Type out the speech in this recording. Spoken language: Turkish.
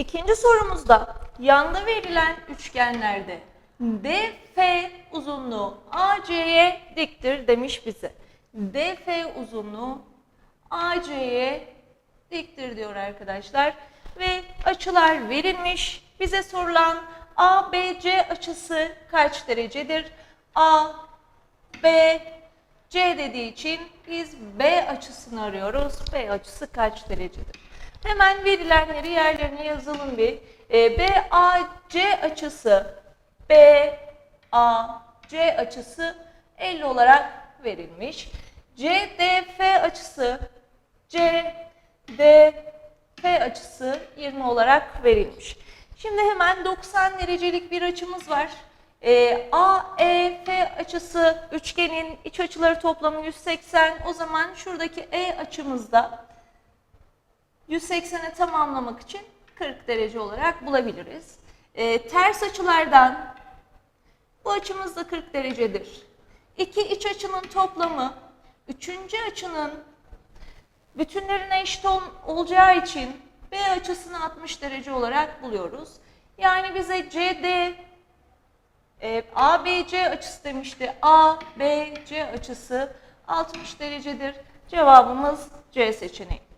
İkinci sorumuzda yanda verilen üçgenlerde DF uzunluğu AC'ye diktir demiş bize. DF uzunluğu AC'ye diktir diyor arkadaşlar. Ve açılar verilmiş. Bize sorulan ABC açısı kaç derecedir? A, B, C dediği için biz B açısını arıyoruz. B açısı kaç derecedir? Hemen verilenleri yerlerine yazalım bir. E, BAC açısı BAC açısı 50 olarak verilmiş. CDF açısı CDF açısı 20 olarak verilmiş. Şimdi hemen 90 derecelik bir açımız var. E, AEF açısı üçgenin iç açıları toplamı 180. O zaman şuradaki E açımızda 180'e tamamlamak için 40 derece olarak bulabiliriz. E, ters açılardan bu açımız da 40 derecedir. İki iç açının toplamı üçüncü açının bütünlerine eşit ol- olacağı için B açısını 60 derece olarak buluyoruz. Yani bize CD e, ABC açısı demişti. ABC açısı 60 derecedir. Cevabımız C seçeneği.